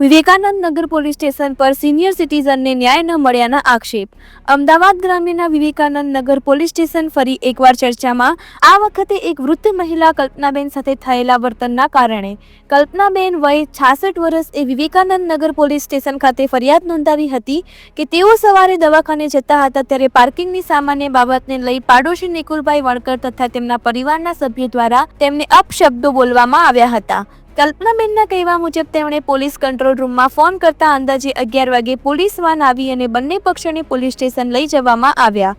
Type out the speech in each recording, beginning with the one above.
Vivekanand Nagar police station પર senior સિટીઝનને ન્યાય ન મળ્યાના આક્ષેપ. અમદાવાદ ગ્રામ્યના વિવેકાનંદ નગર પોલીસ સ્ટેશન ફરી એકવાર ચર્ચામાં, આ વખતે એક વૃદ્ધ મહિલા કલ્પનાબેન સાથે થયેલા વર્તનના કારણે. કલ્પનાબેન વય છાસઠ વર્ષ એ વિવેકાનંદ નગર પોલીસ સ્ટેશન ખાતે ફરિયાદ નોંધાવી હતી કે તેઓ સવારે દવાખાને જતા હતા ત્યારે પાર્કિંગની સામાન્ય બાબતને લઈ પાડોશી નિકુલભાઈ વણકર તથા તેમના પરિવારના સભ્યો દ્વારા તેમને અપશબ્દો બોલવામાં આવ્યા હતા. કલ્પનાબેનના કહેવા મુજબ તેમણે પોલીસ કંટ્રોલ રૂમમાં ફોન કરતા અંદાજે અગિયાર વાગે પોલીસ વાન આવી અને બંને પક્ષોને પોલીસ સ્ટેશન લઈ જવામાં આવ્યા.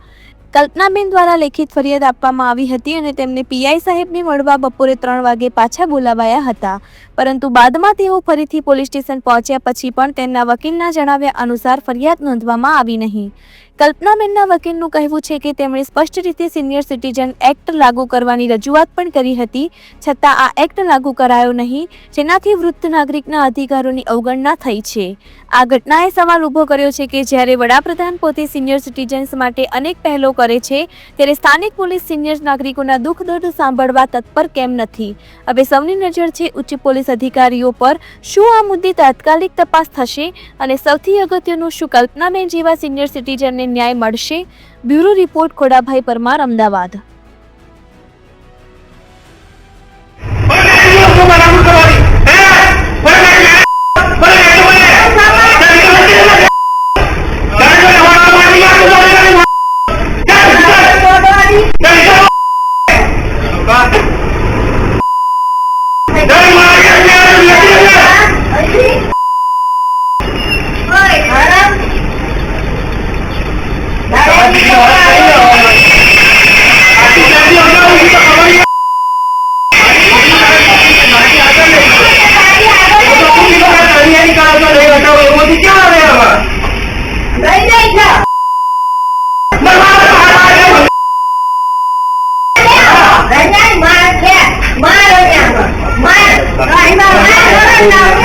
કલ્પનાબેન દ્વારા લેખિત ફરિયાદ આપવામાં આવી હતી અને તેમને પીઆઈ સાહેબને મળવા બપોરે ત્રણ વાગે પાછા બોલાવાયા હતા. પરંતુ બાદમાં તેઓ ફરીથી પોલીસ સ્ટેશન પહોંચ્યા પછી પણ તેમના વકીલના જણાવ્યા અનુસાર ફરિયાદ નોંધવામાં આવી નહીં. કલ્પનાબેનના વકીલનું કહેવું છે કે તેમણે સ્પષ્ટ રીતે સિનિયર સિટીઝન એક્ટ લાગુ કરવાની રજૂઆત પણ કરી હતી, છતાં આ એક્ટ લાગુ કરાયો નહીં, જેનાથી વૃદ્ધ નાગરિકના અધિકારોની અવગણના થઈ છે. આ ઘટનાએ સવાલ ઊભો કર્યો છે કે જ્યારે વડાપ્રધાન પોતે સિનિયર સિટીઝન્સ માટે અનેક પહેલો કરે છે, ત્યારે સ્થાનિક પોલીસ સિનિયર નાગરિકોના દુઃખ દર્દ સાંભળવા તત્પર કેમ નથી? હવે સૌની નજર છે ઉચ્ચ પોલીસ અધિકારીઓ પર, શું આ મુદ્દે તાત્કાલિક તપાસ થશે અને સૌથી અગત્યનું શું કલ્પનાબેન જેવા સિનિયર સિટીઝનને ન્યાય મળશે. Bureau report Khodabhai Parmar Ahmedabad. Amen.